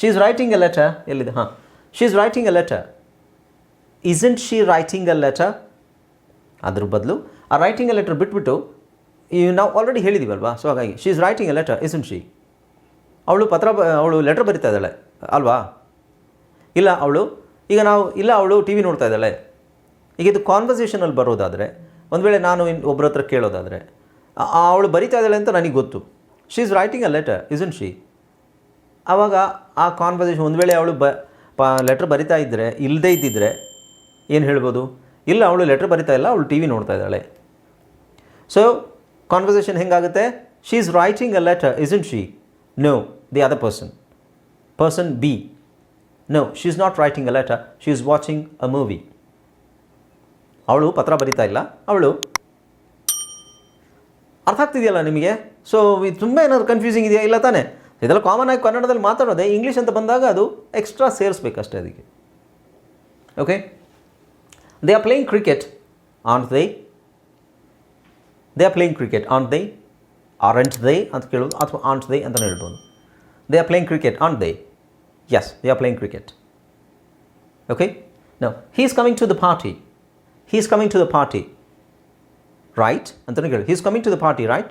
She is writing a letter ಎಲ್ಲಿದೆ? ಹಾಂ. She is writing a letter isn't she writing a letter ಅದ್ರ ಬದಲು, ಆ ರೈಟಿಂಗ್ ಎ ಲೆಟರ್ ಬಿಟ್ಬಿಟ್ಟು ಈ ನಾವು ಆಲ್ರೆಡಿ ಹೇಳಿದ್ದೀವಲ್ವಾ ಸೊ ಹಾಗಾಗಿ she is writing a letter isn't she ಅವಳು ಪತ್ರ ಅವಳು ಲೆಟ್ರ್ ಬರಿತಾ ಇದ್ದಾಳೆ, ಅಲ್ವಾ? ಇಲ್ಲ, ಅವಳು, ಈಗ ನಾವು, ಇಲ್ಲ, ಅವಳು ಟಿ ವಿ ನೋಡ್ತಾ ಇದ್ದಾಳೆ. ಈಗ ಇದು ಕಾನ್ವರ್ಸೇಷನಲ್ಲಿ ಬರೋದಾದರೆ, ಒಂದು ವೇಳೆ ನಾನು ಇನ್ನು ಒಬ್ಬರ ಹತ್ರ ಕೇಳೋದಾದರೆ ಅವಳು ಬರಿತಾ ಇದ್ದಾಳೆ ಅಂತ ನನಗೆ ಗೊತ್ತು. She is writing a letter isn't she ಆವಾಗ ಆ ಕಾನ್ವರ್ಸೇಷನ್ ಒಂದು ವೇಳೆ ಅವಳು ಬ, ಪ ಲೆಟ್ರ್ ಬರಿತಾ ಇದ್ದರೆ ಇಲ್ಲದೇ ಇದ್ದಿದ್ರೆ ಏನು ಹೇಳ್ಬೋದು? ಇಲ್ಲ, ಅವಳು ಲೆಟ್ರ್ ಬರಿತಾ ಇಲ್ಲ, ಅವಳು ಟಿ ವಿ ನೋಡ್ತಾ ಇದ್ದಾಳೆ. So conversation ಹೆಂಗಾಗುತ್ತೆ? She is writing a letter isn't she no the other person person be no she is not writing a letter she is watching a movie ಅವಳು ಪತ್ರ ಬರಿತಾ ಇಲ್ಲ, ಅವಳು ಅರ್ಥ ಆಗ್ತಿದೆಯಲ್ಲ ನಿಮಗೆ? ಸೊ ಇದು ತುಂಬ ಏನಾದ್ರು ಕನ್ಫ್ಯೂಸಿಂಗ್ ಇದೆಯಾ? ಇಲ್ಲ ತಾನೇ? ಇದೆಲ್ಲ ಕಾಮನ್ ಆಗಿ ಕನ್ನಡದಲ್ಲಿ ಮಾತಾಡೋದೆ ಇಂಗ್ಲೀಷ್ ಅಂತ ಬಂದಾಗ ಅದು ಎಕ್ಸ್ಟ್ರಾ ಸೇರಿಸ್ಬೇಕಷ್ಟೇ ಅದಕ್ಕೆ. Okay they are playing cricket on they they are playing cricket on they aren't they ಅಂತ ಕೇಳೋದು ಅಥವಾ ಆಂಟ್ ದೇ ಅಂತ ಹೇಳ್ಬೋದು. They are playing cricket on they S they are playing cricket okay no Hi is coming to the party Hi is coming to the party right ಅಂತಲೇ ಹೇಳಿ ಹೀ is coming to the party right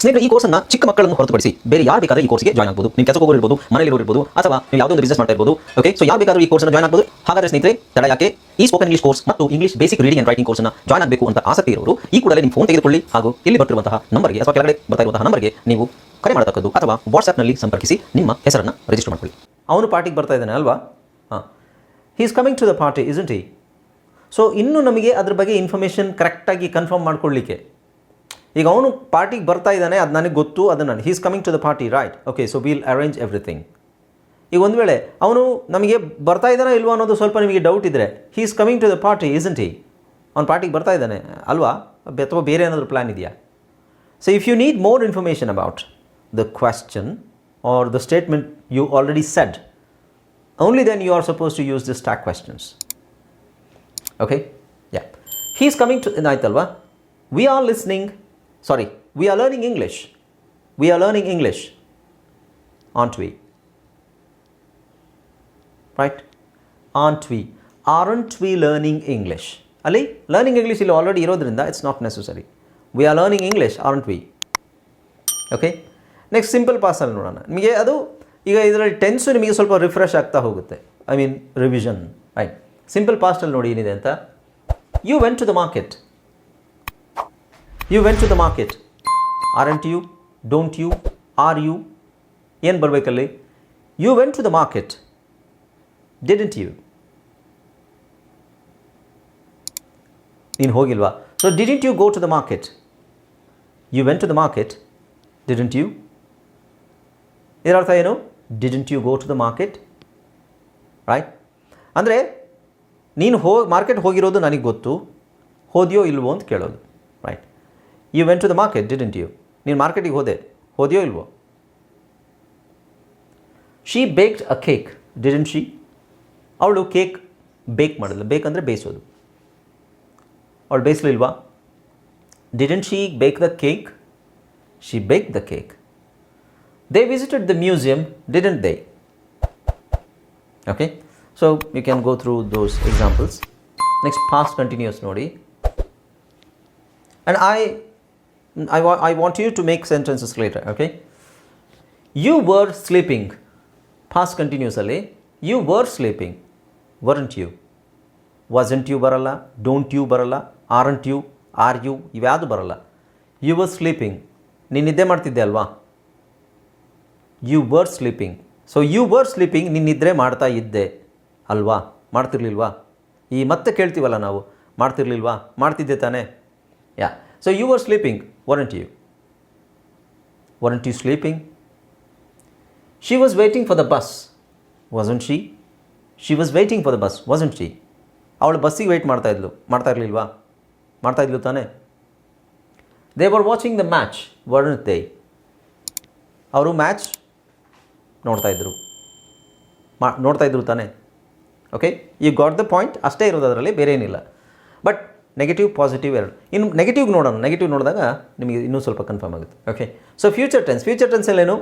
ಸ್ನೇಹಿತರೆ, ಈ ಕೋರ್ಸನ್ನ ಚಿಕ್ಕ ಮಕ್ಕಳನ್ನು ಹೊರತುಪಡಿಸಿ ಬೇರೆ ಯಾರು ಬೇಕಾದ್ರೆ ಈ ಕೋರ್ಸ್ಗೆ ಜಾಯ್ನ್ ಆಗಬಹುದು ನೀವು ಕೆಲಸ ಹೋಗಿರ್ಬೋದು ಮನೆಯಲ್ಲಿ ಇರ್ಬೋದು ಅಥವಾ ನೀವು ಯಾವುದೋ ಒಂದು ಬಿಸ್ನೆಸ್ ಮಾಡ್ತಾ ಇರ್ಬೋದು ಓಕೆ ಸೊ ಯಾರು ಬೇಕಾದ್ರೂ ಈ ಕೋರ್ಸ್ನ ಜಾಯ್ನ್ ಆಗಬಹುದು ಹಾಗಾದ್ರೆ ಸ್ನೇಹಿತರೆ, ತಡ ಯಾಕೆ? ಈ ಸ್ಪೋಕನ್ ಇಂಗ್ಲಿಷ್ ಕೋರ್ಸ್ ಮತ್ತು English basic reading and writing ಕೋರ್ಸ್ನ ಜಾಯ್ನ್ ಆಗಬೇಕು ಅಂತ ಆಸಕ್ತಿ ಇರೋರು, ಈ ಕೂಡಲೇ ನಿಮ್ಮ ಫೋನ್ ತೆಗೆದುಕೊಳ್ಳಿ. ಹಾಗೂ ಇಲ್ಲಿ ಬರ್ತಿರುವಂತಹ ನಂಬರ್ಗೆ ಅಥವಾ ಕೆಳಗಡೆ ಬರ್ತಾ ಇರುವಂತಹ ನಂಬರ್ಗೆ ನೀವು ಕರೆ ಮಾಡತಕ್ಕದ್ದು ಅಥವಾ ವಾಟ್ಸ್ಆ್ಯಪ್ನಲ್ಲಿ ಸಂಪರ್ಕಿಸಿ ನಿಮ್ಮ ಹೆಸರನ್ನು ರಿಜಿಸ್ಟರ್ ಮಾಡ್ಕೊಳ್ಳಿ. ಅವನು ಪಾರ್ಟಿಗೆ ಬರ್ತಾ ಇದ್ದಾನೆ ಅಲ್ವಾ? ಹಾಂ. He is coming to the party isn't he so ಇನ್ನೂ ನಮಗೆ ಅದ್ರ ಬಗ್ಗೆ ಇನ್ಫಾರ್ಮೇಷನ್ ಕರೆಕ್ಟಾಗಿ ಕನ್ಫರ್ಮ್ ಮಾಡ್ಕೊಳ್ಳಿಕ್ಕೆ. ಈಗ ಅವನು ಪಾರ್ಟಿಗೆ ಬರ್ತಾ ಇದ್ದಾನೆ ಅದು ನನಗೆ ಗೊತ್ತು ಅದು he he's coming to the party right okay so will arrange everything ಈಗ ಒಂದು ವೇಳೆ ಅವನು ನಮಗೆ ಬರ್ತಾ ಇದ್ದಾನೋ ಇಲ್ವೋ ಅನ್ನೋದು ಸ್ವಲ್ಪ ನಿಮಗೆ ಡೌಟ್ ಇದ್ದರೆ he is coming to the party isn't he ಅವ್ನು ಪಾರ್ಟಿಗೆ ಬರ್ತಾ ಇದ್ದಾನೆ ಅಲ್ವಾ? ಅಥವಾ ಬೇರೆ ಏನಾದರೂ ಪ್ಲ್ಯಾನ್ ಇದೆಯಾ? So if you need more information about the question or the statement you already said only then you are suppose to use the stack stack okay yeah he is coming to ಆಯ್ತಲ್ವಾ? We are listening, sorry, we are learning English. We are learning English, aren't we? Right? Aren't we? Aren't we learning English? Ali, learning English ಇಲ್ಲಿ already ಇರೋದ್ರಿಂದ it's not necessary we are learning English aren't we okay next simple ಪಾಸಲ್ಲಿ ನೋಡೋಣ ನಿಮಗೆ ಅದು ಈಗ ಇದರಲ್ಲಿ tens ನಿಮಗೆ ಸ್ವಲ್ಪ refresh ಆಗ್ತಾ ಹೋಗುತ್ತೆ I mean revision right simple ಪಾಸ್ಟಲ್ಲಿ ನೋಡಿ ಏನಿದೆ ಅಂತ you went to the market you went to the market aren't you don't you are you ಏನು ಬರಬೇಕಲ್ಲಿ? You went to the market didn't you ನೀನು ಹೋಗಿಲ್ವಾ? So didn't you go to the market you went to the market didn't you ಇದರ ಅರ್ಥ ಏನು? Didn't you go to the market right ಅಂದರೆ, ನೀನು ಹೋ market ಹೋಗಿರೋದು ನನಗೆ ಗೊತ್ತು. ಹೋದಿಯೋ ಇಲ್ವೋ ಅಂತ ಕೇಳೋದು. Right you went to the market didn't you ನೀನು ಮಾರ್ಕೆಟಿಗೆ ಹೋದೆ ಹೋದ್ಯೋ ಇಲ್ವೋ baked baked a cake didn't she ಅವಳು ಕೇಕ್ ಬೇಕ್ ಮಾಡಿದ್ಲು ಬೇಕ್ ಅಂದರೆ ಬೇಯಿಸೋದು ಅವಳು ಬೇಯಿಸ್ಲಿಲ್ವಾ didn't she bake the cake she bake the cake they visited the museum didn't they okay so you can go through those examples next past continuous nodi and i I, wa- I want you to make sentences later okay? You were sleeping. Past continuously you were sleeping weren't you? Wasn't you ಬರಲ್ಲ don't you ಬರಲ್ಲ aren't you are you ಇವ್ಯಾವುದು ಬರಲ್ಲ you were sleeping ನೀನು ನಿದ್ದೆ ಮಾಡ್ತಿದ್ದೆ ಅಲ್ವಾ you were sleeping so you were sleeping ನೀನು ನಿದ್ರೆ ಮಾಡ್ತಾ ಇದ್ದೆ ಅಲ್ವಾ ಮಾಡ್ತಿರ್ಲಿಲ್ವಾ ಈ ಮತ್ತೆ ಕೇಳ್ತೀವಲ್ಲ ನಾವು? ಮಾಡ್ತಿರ್ಲಿಲ್ವಾ ಮಾಡ್ತಿದ್ದೆ ತಾನೇ? Yeah so you were sleeping weren't you weren't you sleeping she was waiting for the bus wasn't she she was waiting for the bus wasn't she ಅವಳು ಬಸ್ಸಿಗೆ ವೆಯ್ಟ್ ಮಾಡ್ತಾ ಇದ್ಲು, ಮಾಡ್ತಾ ಇರಲಿಲ್ವಾ? ಮಾಡ್ತಾ ಇದ್ಲು ತಾನೇ? They were watching the match weren't they ಅವರು match ನೋಡ್ತಾ ಇದ್ದರು ಮಾ, ನೋಡ್ತಾ ಇದ್ರು ತಾನೇ? Okay you got the point ಅಷ್ಟೇ ಇರೋದು ಅದರಲ್ಲಿ ಬೇರೆ ಏನಿಲ್ಲ ಬಟ್ ನೆಗೆಟಿವ್ ಪಾಸಿಟಿವ್ ಎರಡು. ಇನ್ನು ನೆಗೆಟಿವ್ ನೋಡೋಣ. ನೆಗೆಟಿವ್ ನೋಡಿದಾಗ ನಿಮಗೆ ಇನ್ನೂ ಸ್ವಲ್ಪ ಕನ್ಫರ್ಮ್ ಆಗುತ್ತೆ. Okay so future tense future ಟೆನ್ಸಲ್ಲೇನು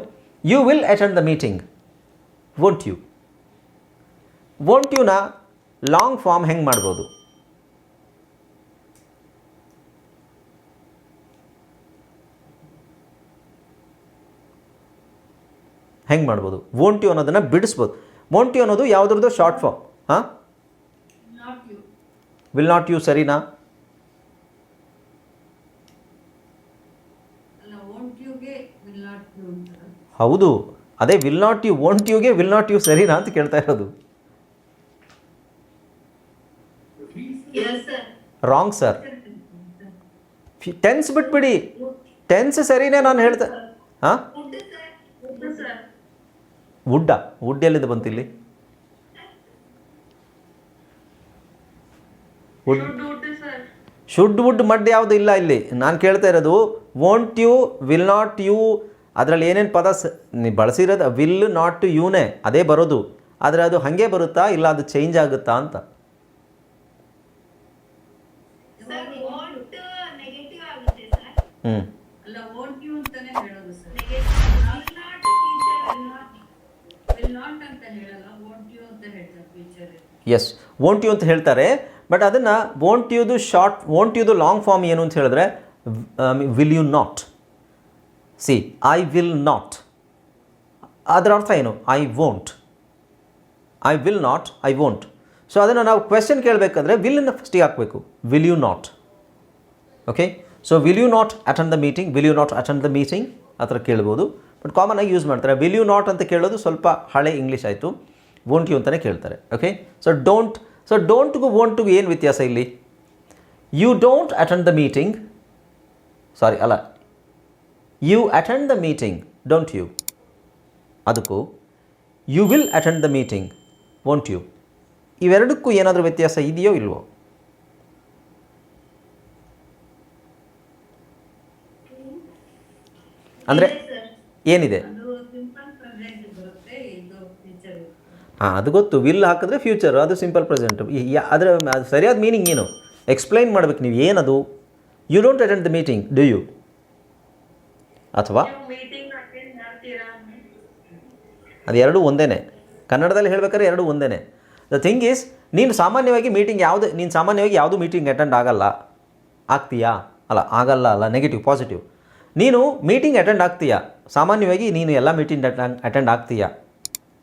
you will attend the meeting won't you won't ಯುನ long form ಹೆಂಗೆ ಮಾಡ್ಬೋದು? ಹೆಂಗೆ ಮಾಡ್ಬೋದು? ವೋಂಟ್ ಯು ಅನ್ನೋದನ್ನು ಬಿಡಿಸ್ಬೋದು. ವೋಂಟ್ ಯು ಅನ್ನೋದು ಯಾವುದ್ರದ್ದು? ಶಾರ್ಟ್ ಫಾರ್ಮ್ ಹಾಂ. ವಿಲ್ ನಾಟ್ ಯು ಸರಿನಾ ಅಲ್ಲ won't youಗೆ will not you ಅಂತಾರ. ಹೌದು. ಅದೇ ವಿಲ್ ನಾಟ್ ಯು ವೋಂಟ್ ಯುಗೆ ವಿಲ್ ನಾಟ್ ಯು ಸರಿನಾ ಅಂತ ಕೇಳ್ತಾ ಇರೋದು. ರಾಂಗ್ ಸರ್ ಟೆನ್ಸ್ ಬಿಟ್ಬಿಡಿ. ಟೆನ್ಸ್ ಸರಿನೇ ನಾನು ಹೇಳ್ತಾ, ಹಾಂ? ವುಡ್ಡ ವುಡ್ ಎಲ್ಲಿಂದ ಬಂತು ಇಲ್ಲಿ? ವುಡ್ ಶುಡ್ ವುಡ್ ಮಡ್ ಯಾವುದು ಇಲ್ಲ ಇಲ್ಲಿ. ನಾನು ಕೇಳ್ತಾ ಇರೋದು won't you will not you ಅದರಲ್ಲಿ ಏನೇನು ಪದ ಸ ನೀವು ಬಳಸಿರೋದು ವಿಲ್ ನಾಟ್ ಟು ಯೂನೇ ಅದೇ ಬರೋದು. ಆದರೆ ಅದು ಹಾಗೆ ಬರುತ್ತಾ ಇಲ್ಲ ಅದು ಚೇಂಜ್ ಆಗುತ್ತಾ ಅಂತ? ಸರ್ ವಾಂಟ್ ನೆಗೆಟಿವ್ ಆಗುತ್ತೆ ಸರ್ ಹ್ಞೂ ಎಸ್ ವೋಂಟ್ ಯು ಅಂತ ಹೇಳ್ತಾರೆ ಬಟ್ ಅದನ್ನು ವೋಂಟ್ ಯುದು ಶಾರ್ಟ್ ವೋಂಟ್ ಯುದು ಲಾಂಗ್ ಫಾರ್ಮ್ ಏನು ಅಂತ ಹೇಳಿದ್ರೆ will you not see I will not ಅದರ ಅರ್ಥ ಏನು? I won't I will not I won't so ಅದನ್ನು ನಾವು ಕ್ವೆಶನ್ ಕೇಳಬೇಕಂದ್ರೆ ವಿಲ್ಲನ್ನು ಫಸ್ಟಿಗೆ ಹಾಕಬೇಕು. Will you not okay so will you not attend the meeting will you not attend the meeting ಆ ಥರ ಕೇಳ್ಬೋದು. ಬಟ್ ಕಾಮನ್ ಆಗಿ ಯೂಸ್ ಮಾಡ್ತಾರೆ. ವಿಲ್ ಯು ನಾಟ್ ಅಂತ ಕೇಳೋದು ಸ್ವಲ್ಪ ಹಳೆ ಇಂಗ್ಲೀಷ್ ಆಯಿತು. ವೋಂಟ್ ಯು ಅಂತಲೇ ಕೇಳ್ತಾರೆ. ಓಕೆ ಸೊ ಡೋಂಟ್ ಸೊ ಡೋಂಟ್ಗೂ ವೋಂಟ್ಗೂ ಏನು ವ್ಯತ್ಯಾಸ ಇಲ್ಲಿ? You don't attend the meeting sorry ಅಲ್ಲ you attend the meeting don't you ಅದಕ್ಕೂ you will attend the meeting won't you ಇವೆರಡಕ್ಕೂ ಏನಾದರೂ ವ್ಯತ್ಯಾಸ ಇದೆಯೋ ಇಲ್ವೋ? ಅಂದರೆ ಏನಿದೆ? ಹಾಂ ಅದು ಗೊತ್ತು. ವಿಲ್ ಹಾಕಿದ್ರೆ ಫ್ಯೂಚರ್ ಅದು ಸಿಂಪಲ್ ಪ್ರೆಸೆಂಟ್ ಅದರ ಅದು ಸರಿಯಾದ ಮೀನಿಂಗ್ ಏನು? ಎಕ್ಸ್ಪ್ಲೈನ್ ಮಾಡ್ಬೇಕು ನೀವು ಏನದು? You don't attend the meeting do you ಅಥವಾ ಮೀಟಿಂಗ್ ಅಟೆಂಡ್ ಮಾಡ್ತೀರಾ ಅದು ಎರಡೂ ಒಂದೇ ಕನ್ನಡದಲ್ಲಿ ಹೇಳ್ಬೇಕಾದ್ರೆ ಎರಡೂ ಒಂದೇ ದ ಥಿಂಗ್ ಈಸ್ ನೀನು ಸಾಮಾನ್ಯವಾಗಿ ಮೀಟಿಂಗ್ ಯಾವುದು ನೀನು ಸಾಮಾನ್ಯವಾಗಿ ಯಾವುದು ಮೀಟಿಂಗ್ ಅಟೆಂಡ್ ಆಗಲ್ಲ. ಆಗ್ತೀಯಾ? ಅಲ್ಲ ಆಗಲ್ಲ ಅಲ್ಲ ನೆಗೆಟಿವ್ ಪಾಸಿಟಿವ್ ನೀನು ಮೀಟಿಂಗ್ ಅಟೆಂಡ್ ಆಗ್ತೀಯಾ? ಸಾಮಾನ್ಯವಾಗಿ ನೀನು ಎಲ್ಲ ಮೀಟಿಂಗ್ ಅಟೆಂಡ್ ಅಟೆಂಡ್ ಆಗ್ತೀಯಾ?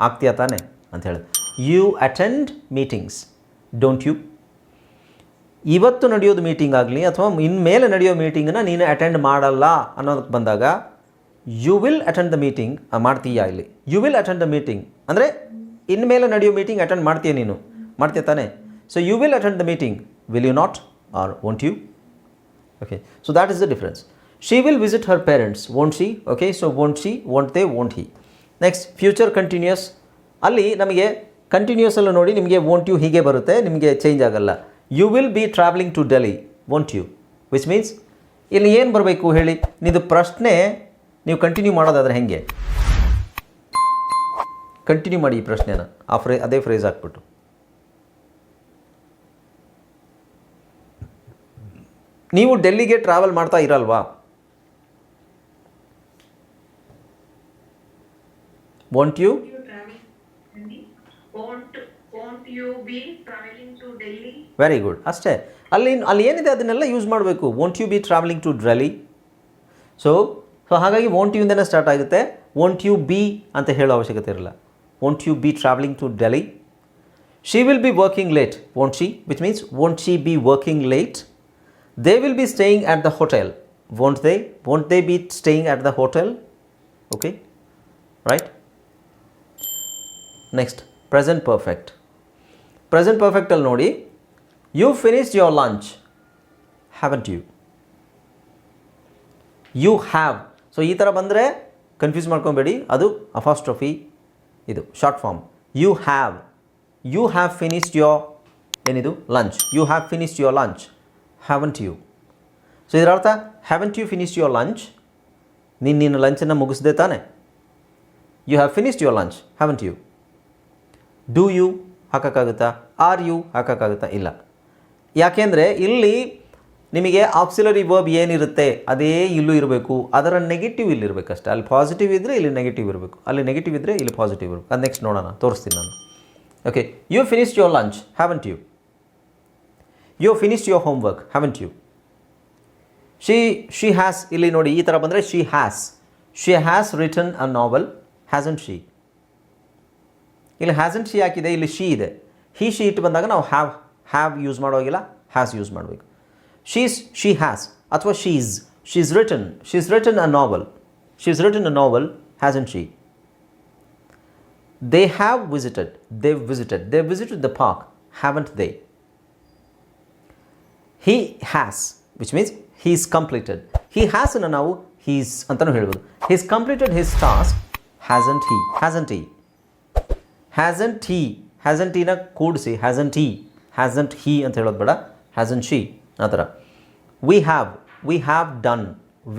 ಆಗ್ತೀಯಾ ತಾನೆ? ಅಂತ ಹೇಳಿ. You attend meetings don't you ಇವತ್ತು ನಡೆಯೋದು ಮೀಟಿಂಗ್ ಆಗಲಿ ಅಥವಾ ಇನ್ಮೇಲೆ ನಡೆಯೋ ಮೀಟಿಂಗನ್ನು ನೀನು ಅಟೆಂಡ್ ಮಾಡಲ್ಲ ಅನ್ನೋದಕ್ಕೆ ಬಂದಾಗ you will attend the meeting ಮಾಡ್ತೀಯಾ ಇಲ್ಲಿ? You will attend the meeting ಅಂದರೆ ಇನ್ಮೇಲೆ ನಡೆಯೋ ಮೀಟಿಂಗ್ ಅಟೆಂಡ್ ಮಾಡ್ತೀಯ ನೀನು? ಮಾಡ್ತೀಯ ತಾನೆ? So you will attend the meeting will you not or won't you okay so that is the difference she will visit her parents won't she okay so won't she won't they won't he next future continuous ಅಲ್ಲಿ ನಮಗೆ ಕಂಟಿನ್ಯೂಸಲ್ಲೂ ನೋಡಿ ನಿಮಗೆ won't you ಹೀಗೆ ಬರುತ್ತೆ, ನಿಮಗೆ change ಆಗಲ್ಲ. You will be travelling to Delhi won't you which means ಇಲ್ಲಿ ಏನು ಬರಬೇಕು ಹೇಳಿ? ನಿದು ಪ್ರಶ್ನೆ ನೀವು ಕಂಟಿನ್ಯೂ ಮಾಡೋದಾದ್ರೆ ಹೆಂಗೆ? ಕಂಟಿನ್ಯೂ ಮಾಡಿ ಈ ಪ್ರಶ್ನೆನ. ಆ ಫ್ರೇ, ಅದೇ ಫ್ರೇಸ್ ಹಾಕ್ಬಿಟ್ಟು. ನೀವು ಡೆಲ್ಲಿಗೆ ಟ್ರಾವೆಲ್ ಮಾಡ್ತಾ ಇರಲ್ವಾ? Won't you won't won't very good ಅಷ್ಟೇ. ಅಲ್ಲಿ ಅಲ್ಲಿ ಏನಿದೆ ಅದನ್ನೆಲ್ಲ ಯೂಸ್ ಮಾಡಬೇಕು? Won't you be travelling to Delhi so so ಹಾಗಾಗಿ ವೋಂಟ್ ಯು ಇಂದನೇ ಸ್ಟಾರ್ಟ್ ಆಗುತ್ತೆ. ವೋಂಟ್ ಯು ಬಿ ಅಂತ ಹೇಳೋ ಅವಶ್ಯಕತೆ ಇರಲ್ಲ. Won't you be travelling to Delhi she will be working late won't she which means won't she be working late they will be staying at the hotel won't they won't they be staying at the hotel okay right next present perfect present ಪರ್ಫೆಕ್ಟಲ್ಲಿ ನೋಡಿ you finished your lunch haven't you you have so ಈ ಥರ ಬಂದರೆ confuse ಮಾಡ್ಕೊಬೇಡಿ. ಅದು apostrophe ಇದು short form you have you have finished your ಏನಿದು? Lunch you have finished your lunch haven't you so ಇದರ ಅರ್ಥ haven't you finished your lunch ನೀನು ನಿನ್ನ ಲಂಚನ್ನು ಮುಗಿಸ್ದೆ ತಾನೆ. You have finished your lunch haven't you do you ಹಾಕೋಕ್ಕಾಗುತ್ತಾ? Are you ಹಾಕೋಕ್ಕಾಗುತ್ತಾ? ಇಲ್ಲ. ಯಾಕೆಂದರೆ ಇಲ್ಲಿ ನಿಮಗೆ ಆಕ್ಸಿಲರಿ ವರ್ಬ್ ಏನಿರುತ್ತೆ, ಅದೇ ಇಲ್ಲೂ ಇರಬೇಕು. ಅದರ ನೆಗೆಟಿವ್ ಇಲ್ಲಿ ಇರಬೇಕಷ್ಟೇ ಅಲ್ಲಿ ಪಾಸಿಟಿವ್ ಇದ್ದರೆ ಇಲ್ಲಿ ನೆಗೆಟಿವ್ ಇರಬೇಕು. ಅಲ್ಲಿ ನೆಗೆಟಿವ್ ಇದ್ದರೆ ಇಲ್ಲಿ ಪಾಸಿಟಿವ್ ಇರಬೇಕು. ಅದು ನೆಕ್ಸ್ಟ್ ನೋಡೋಣ, ತೋರಿಸ್ತೀನಿ ನಾನು. Okay you finished your lunch haven't you you finished your homework haven't you she she has ಇಲ್ಲಿ ನೋಡಿ ಈ ಥರ ಬಂದರೆ she has she has return a novel hasn't she ಇಲ್ಲಿ ಹ್ಯಾಸನ್ ಶಿ ಹಾಕಿದೆ? ಇಲ್ಲಿ ಶಿ ಇದೆ. ಹಿ ಶಿ ಇಟ್ಟು ಬಂದಾಗ ನಾವು ಹ್ಯಾವ್ ಹ್ಯಾವ್ ಯೂಸ್ ಮಾಡೋಗಿಲ್ಲ ಹ್ಯಾಸ್ ಯೂಸ್ ಮಾಡಬೇಕು. ಶೀಸ್ ಶಿ ಹ್ಯಾಸ್ ಅಥವಾ she's she's return she's written a novel she's written a novel hasn't she they have visited they visited they visited the park haven't they he has which means he is completed he ಹ್ಯಾಸನ್ನು ನಾವು he's ಅಂತಲೂ ಹೇಳ್ಬೋದು. He is completed his task hasn't he hasn't he hasn't he hasn't ಹೀನ ಕೂಡಿಸಿ hasn't he hasn't ಹಿ ಅಂತ ಹೇಳೋದು ಬೇಡ. Hasn't she ಆ ಥರ. We have we have done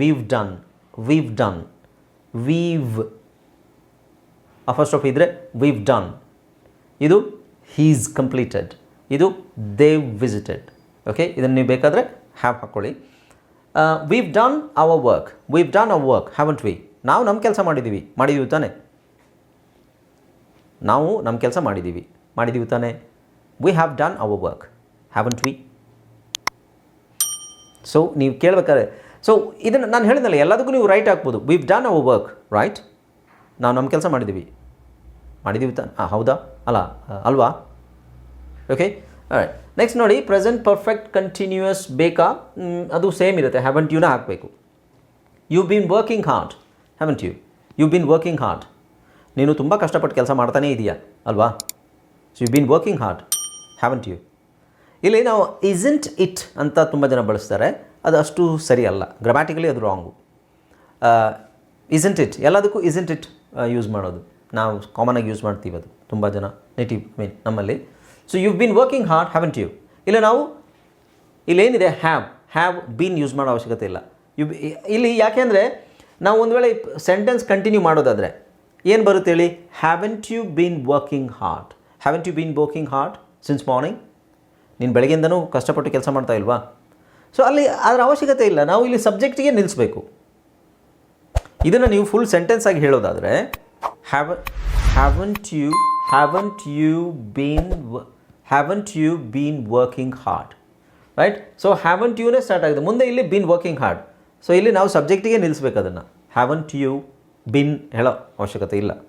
we've done we've done we've first of ಇದ್ದರೆ ವೀವ್ ಡನ್ ಇದು he's completed ಇದು ದೇವ್ ವಿಸಿಟೆಡ್ ಓಕೆ ಇದನ್ನು ನೀವು ಬೇಕಾದರೆ ಹ್ಯಾವ್ ಹಾಕ್ಕೊಳ್ಳಿ we've done our work we've done our work haven't we ನಾವು ನಮ್ಮ ಕೆಲಸ ಮಾಡಿದ್ದೀವಿ ಮಾಡಿದ್ದೀವಿ ತಾನೆ. ನಾವು ನಮ್ಮ ಕೆಲಸ ಮಾಡಿದ್ದೀವಿ ಮಾಡಿದ್ದೀವಿ ತಾನೆ? We have done our work haven't we so ನೀವು ಕೇಳಬೇಕಾದ್ರೆ ಸೊ ಇದನ್ನು ನಾನು ಹೇಳಿದ್ನಲ್ಲ, ಎಲ್ಲದಕ್ಕೂ ನೀವು ರೈಟ್ ಹಾಕ್ಬೋದು. We've done our work right ನಾವು ನಮ್ಮ ಕೆಲಸ ಮಾಡಿದ್ದೀವಿ ಮಾಡಿದ್ದೀವಿ ತಾನೆ ಹಾಂ ಹೌದಾ? ಅಲ್ಲ, ಅಲ್ವಾ? ಓಕೆ ನೆಕ್ಸ್ಟ್ ನೋಡಿ ಪ್ರೆಸೆಂಟ್ ಪರ್ಫೆಕ್ಟ್ ಕಂಟಿನ್ಯೂಯಸ್ ಬೇಕಾ ಅದು ಸೇಮ್ ಇರುತ್ತೆ. ಹ್ಯಾವಂಟ್ ಯುನ ಹಾಕಬೇಕು. You been working hard haven't you you been working hard ನೀನು ತುಂಬ ಕಷ್ಟಪಟ್ಟು ಕೆಲಸ ಮಾಡ್ತಾನೇ ಇದೆಯಾ, ಅಲ್ವಾ? So you been working hard haven't you ಇಲ್ಲಿ ನಾವು ಇಸಂಟ್ ಇಟ್ ಅಂತ ತುಂಬ ಜನ ಬಳಸ್ತಾರೆ, ಅದು ಅಷ್ಟು ಸರಿ ಅಲ್ಲ. ಗ್ರಾಮ್ಯಾಟಿಕಲಿ ಅದು ರಾಂಗು ಇಸಂಟ್ ಇಟ್ ಎಲ್ಲದಕ್ಕೂ ಇಸಂಟ್ ಇಟ್ ಯೂಸ್ ಮಾಡೋದು. ನಾವು ಕಾಮನಾಗಿ ಯೂಸ್ ಮಾಡ್ತೀವಿ ಅದು, ತುಂಬ ಜನ ನೆಟಿವ್ ಮೀನ್ ನಮ್ಮಲ್ಲಿ. So you been working hard haven't you ಇಲ್ಲ ನಾವು ಇಲ್ಲೇನಿದೆ ಹ್ಯಾವ್ ಹ್ಯಾವ್ ಬೀನ್ ಯೂಸ್ ಮಾಡೋ ಅವಶ್ಯಕತೆ ಇಲ್ಲ. ಯು ಇಲ್ಲಿ ಯಾಕೆಂದರೆ ನಾವು ಒಂದು ವೇಳೆ ಸೆಂಟೆನ್ಸ್ ಕಂಟಿನ್ಯೂ ಮಾಡೋದಾದರೆ ಏನು ಬರುತ್ತೆ ಹೇಳಿ? Haven't you been working hard haven't you been working hard since morning ನೀನು ಬೆಳಗ್ಗೆಯಿಂದನೂ ಕಷ್ಟಪಟ್ಟು ಕೆಲಸ ಮಾಡ್ತಾ ಇಲ್ವಾ? ಸೊ ಅಲ್ಲಿ ಅದರ ಅವಶ್ಯಕತೆ ಇಲ್ಲ. ನಾವು ಇಲ್ಲಿ ಸಬ್ಜೆಕ್ಟಿಗೆ ನಿಲ್ಲಿಸಬೇಕು ಇದನ್ನು ನೀವು ಫುಲ್ ಸೆಂಟೆನ್ಸ್ ಆಗಿ ಹೇಳೋದಾದರೆ have haven't you haven't you been haven't you been working hard right so haven't ಯುನೇ start ಆಗಿದೆ. ಮುಂದೆ ಇಲ್ಲಿ ಬೀನ್ ವರ್ಕಿಂಗ್ ಹಾರ್ಡ್ ಸೊ ಇಲ್ಲಿ ನಾವು ಸಬ್ಜೆಕ್ಟಿಗೆ ನಿಲ್ಲಿಸ್ಬೇಕು ಅದನ್ನು. ಹ್ಯಾವಂಟ್ ಯು ಬಿನ್ ಹೇಳೋ ಅವಶ್ಯಕತೆ ಇಲ್ಲ.